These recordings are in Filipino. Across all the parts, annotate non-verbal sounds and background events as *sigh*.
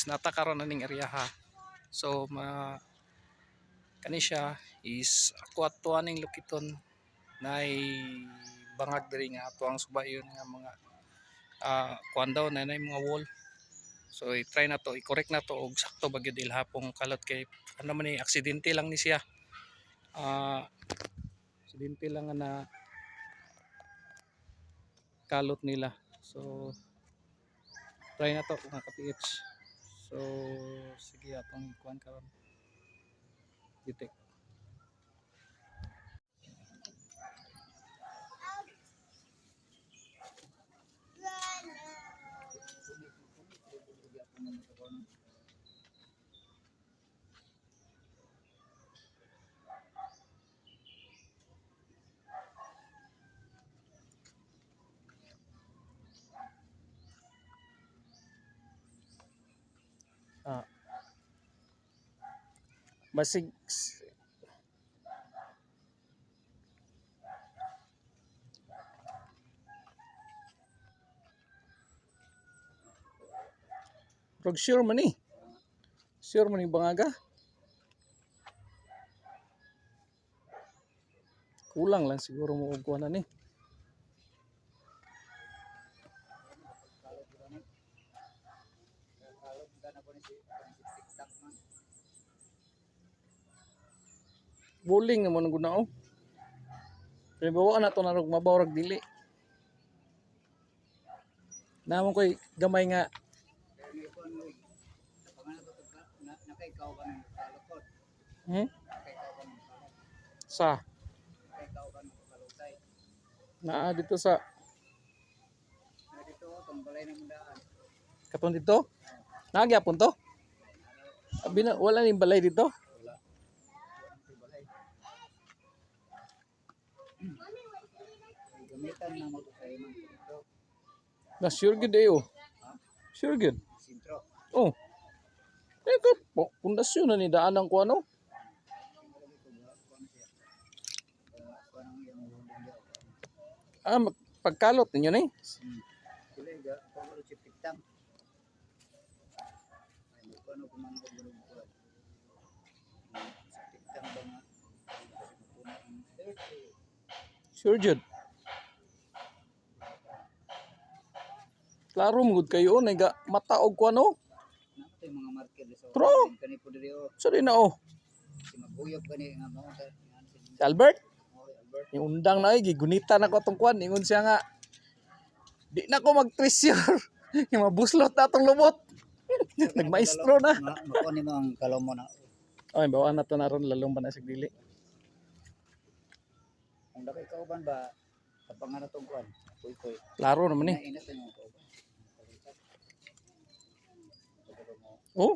is natakaron na ning area ha. So ma kani siya is ako ato aning lukiton na bangag diri nga ato ang subayon nga mga uh, kuan daw na na mga wall. So i-try na to, i-correct na to og sakto bagyo dil hapong kalot kay ano man ni aksidente lang ni siya. Ah aksidente lang na kalot nila. So try na to mga ka-PH. So sige atong kuan karon. Detect. Ah. Basig Rog sure man eh. Sure man bangaga. Kulang lang siguro mo og kuhanan eh. Bowling naman ang gunao. Pero bawaan na to na rog mabawrag dili. Namon koy gamay nga hmm? Sa naa dito sa dito, itong balay ng mundaan. katon dito. Nagyapon to. Abi na wala ning balay dito. Gamitan ito sa imang sintro. Na sure gid eh oh. Sure gid. Sintro. Oh. Ko po, pundasyon na ni daan ang kuano. Ah, pagkalot ninyo ni. Sila ga, pagkalo si Pitang. Ano kumang gulong ko. Sa Pitang ba nga? Sure jud. Klaro mo kayo na ga mataog. Nato yung mga marker sa True. Kani po diri o. Sa na oh. Si maguyop kani nga mo. Si Albert, Oy, yung undang na ay gigunita na ko tong kuan, ingon siya nga di na ko mag-treasure. *laughs* yung mabuslot na tong lumot. *laughs* Nagmaestro na. Ma- Makuha ni mo ang kalaw mo na. Ay, bawaan na to na ron lalong ba na sig dili. Ang daki kauban ba kapangan na tong kuan. Kuy kuy. Klaro naman eh. Nainat na yung kauban. Oh.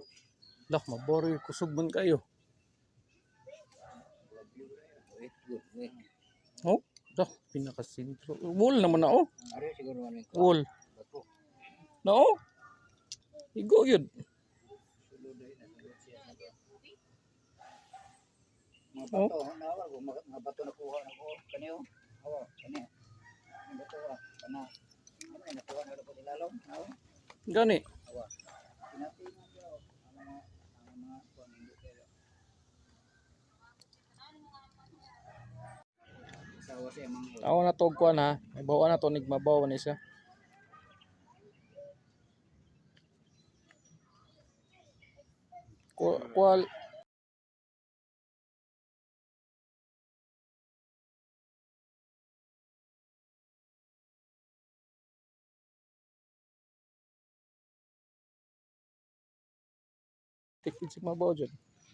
Lah, mabori kusog man kayo. Oh, dah pinakasintro. Wall naman na oh. Wall. Na oh. Igo yun. Mga bato, nawa ko mga mga bato na kuha na ko. Kaniyo. Awa, kani. Ang bato. Kana. Ano na nakuha na ko ilalom? Awa. Gani. Awa. Ako na to og kuan ha. May bawa na to nigmabaw ni siya. Ku- Kual Tikid si mabaw dyan.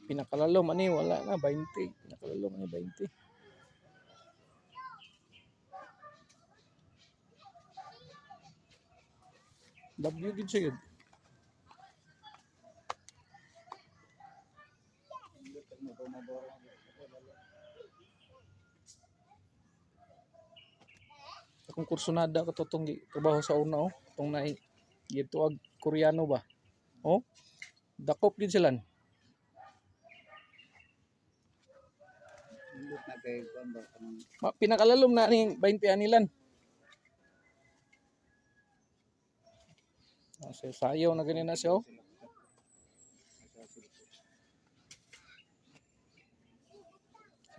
Pinakalalom ani wala na 20. Pinakalalom ani 20. W gid siya yun. Akong kursunada ko to tong gi- trabaho sa una oh. Tong nai gito ag Koreano ba? Oh. Dakop din sila. Pinakalalom na ning 20 anilan. Ah, Kasi sayaw na ganyan na siya. Oh.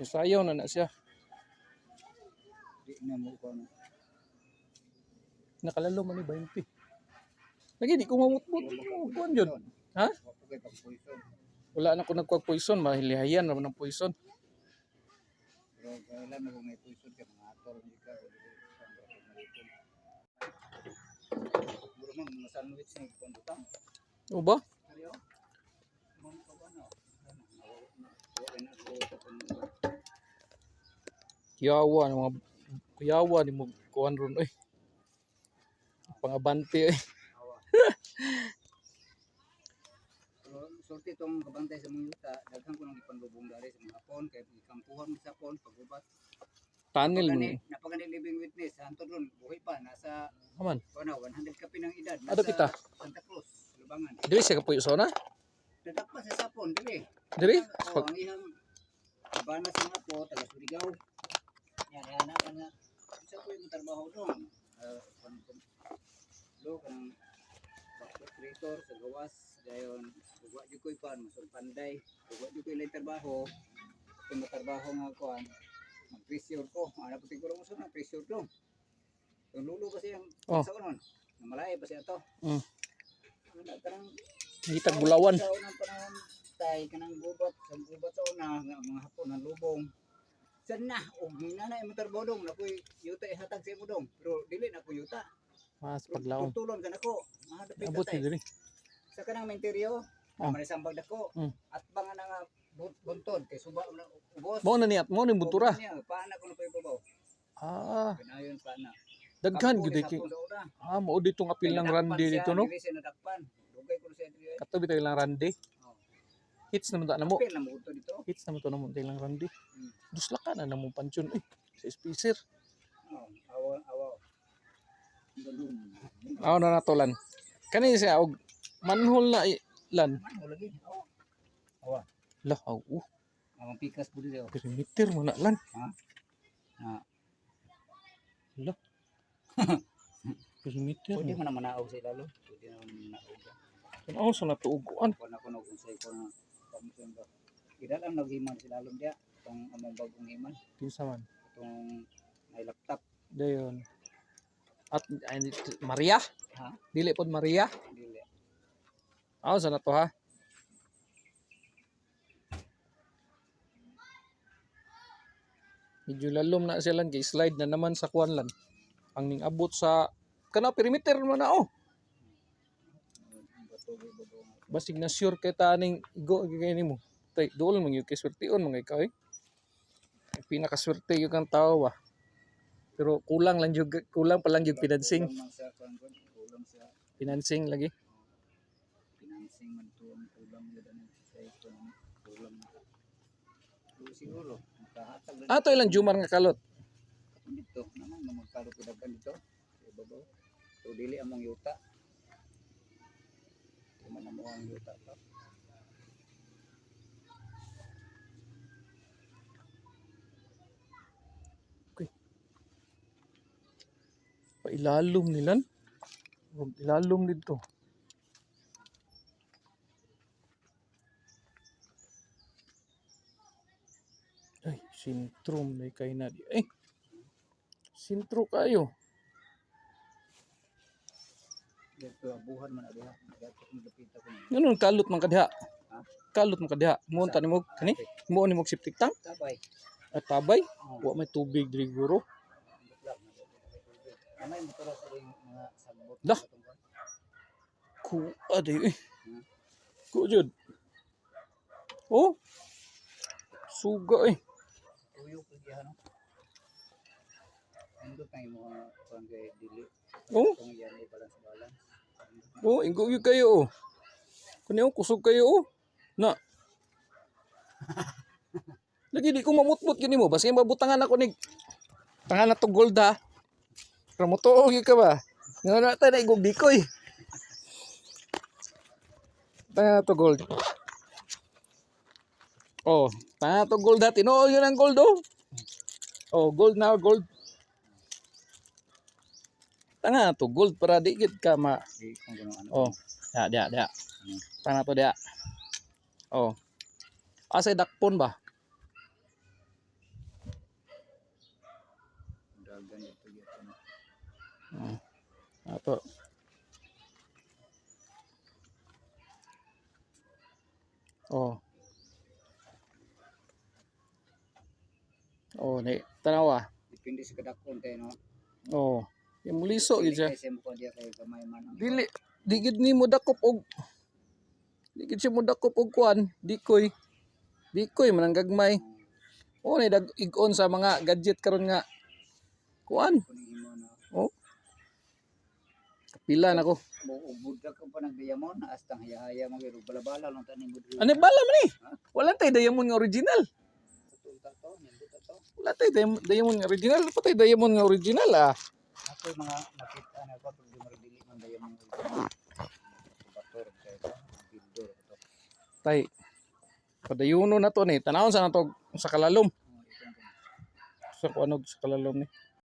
Sayaw na na siya. Nakalalom na ni 20. Lagi di ko mamutmut. Kuan yun. Ha? Wala na ko nagkuha poison, mahilihayan naman ng poison. Pero kailan mo may poison ka mga atol hindi ka. Muro man mga sandwich ni kontutang. O ba? Na. Kuyawa mga kuyawa ni mo kuan ron oy. Pangabante oy. *laughs* Sulti tong kabantay sa mga yuta, daghan ko nang ipanlubong dari sa mga hapon kay ikampuhan mo sa hapon pagubat. Tunnel ni. napagani living witness, hantod ron buhay pa nasa Aman. ano 100 ka pinang edad. Ano kita? Santa Cruz, Lubangan. Dili siya kapuyo na? Dadakpa sa sapon dili. Dili? Oo, ang ihang bana sa mga po taga Surigao. Yan ana ka na. Sa ko yung trabaho doon. Uh, lo kang operator sa gawas dayon ugwa jud koy pan masul panday ugwa jud koy lay trabaho kung trabaho nga kuan mag pressure ko ana pati ko mo sa pressure to yung lulo kasi ang Oh. sa kanon namalay pa siya to Mm. Wala karang Ngitag bulawan. sa unang panahon tay kanang gubat sa gubat sa una nga mga hapon ang lubong San na, o minana yung motor bodong, na ko'y yuta ihatag sa imo dong. Pero dili na ko yuta. Mas paglaon. Tutulon ka na ko. Mahadapit Abot ni diri. Sa kanang menteryo, Oh. oh. sambag na ko. Mm. At banga na nga bu- buntod, kay suba na ubos. Mo na niya, mo ni butura. Niya, paana ko na pa ibabaw. Ah, Pinayon paana. daghan gid sa kay. Ah, mao dito nga pilang randi dito no. Kato bitaw ilang randi. Oh. Hits naman ta namo. Apil na mo ito dito. Hits naman to namo ilang randi. Hmm. Dusla ka na namo pansyon eh. Sa speaker. Oh, awa, awa. Galung. Aw na natolan. Kani siya og manhole na i- lan. Ano lagi? Oh. Awa. Lah, aw, uh, Ang pikas po dito. perimeter mo na lan. Ah. Lah. *laughs* perimeter Pwede mo. mo naman naaw sa ilalo. Pwede naman naaw ka. Ano sa natuuguan? Kung ako nag unsay ko na pamisun ba. Ida lang naghiman si lalong dia. Itong among bagong himan. Kinsa man. Itong may laptop. Dayon. At Maria? Ha? Dili pod Maria? Dili. Aw sa nato ha. Medyo lalom na sila kay slide na naman sa kuan lan. Ang ning abot sa kana perimeter mo na oh. Basig na sure kay ta ning igo gigay nimo. Tay dol man yung kiswerteon mga ikaw eh. Pinakaswerte yung kang tao ba. Pero kulang lang yung kulang pa lang yung man sa Financing lagi. Financing man to ang kulang yun ano sa ito. Kulang. Siguro. Makahatag na Ato ilang jumar nga kalot. dito. Naman na magkaro pidagan dito. Sa ibabaw. So dili among yuta. Di man amo ang yuta pa. Pailalom nilan. Huwag ilalom dito. Ay, sintrom na kay na di. Ay, sintro kayo. Dito abuhan man adiha. Ganun, kalot man kadiha. Ha? Kalot man kadiha. Muunta ni mo, kani? Muun ni mo septic tank. Tabay. At tabay. Oh. Wa may tubig diri guro. Dah. Ku, adi eh. Ku jud. Oh. Suga eh. Diha no. Ando kay mo pang kay dili. Oh. Kung yan ay balance balance. Oh, inggo gyud kayo oh. Kani oh, kusog kayo oh. Na. *laughs* Lagi di ko mamutmut gini mo. Basta mabutangan ako nig tangan na to gold ha. To gyud ka ba? Nga na tayo na igong bikoy. Tangan na to gold. Oh, tangan na to gold ha. Tinuol yun ang gold oh. Oh, gold na, gold. Tanga to, gold para digit ka ma. Ano oh, dia, dia, dia. Ano? Tanga to dia. Oh. Ah, Asay dakpon ba? Dagan ito yata. Hmm. Ah, oh. Ato. Oh. Oh, ni tanawa. Depende sa kadakon tayo no. Oh. Yung muliso gid siya. Kay Dili di gid ni mo dakop og di gid siya mo dakop og kuan, dikoy. Dikoy man ang gagmay. Oh, ni dag igon sa mga gadget karon nga kuan. Oh. Pila na ko. Budak ka pa nagdayamon astang haya-haya pero bala-bala lang taning. Ano bala man ni? Wala tay diamond nga original. Tutulta to, nindot to. Wala tay diam- diamond nga original, pa tay diamond nga original ah. Ako yung mga nakita na ba pag dumardili man dayamon. Bator kay bidor to. Tay. Padayuno na to ni. Tanawon sa nato sa kalalom. Sa kuanog sa kalalom ni.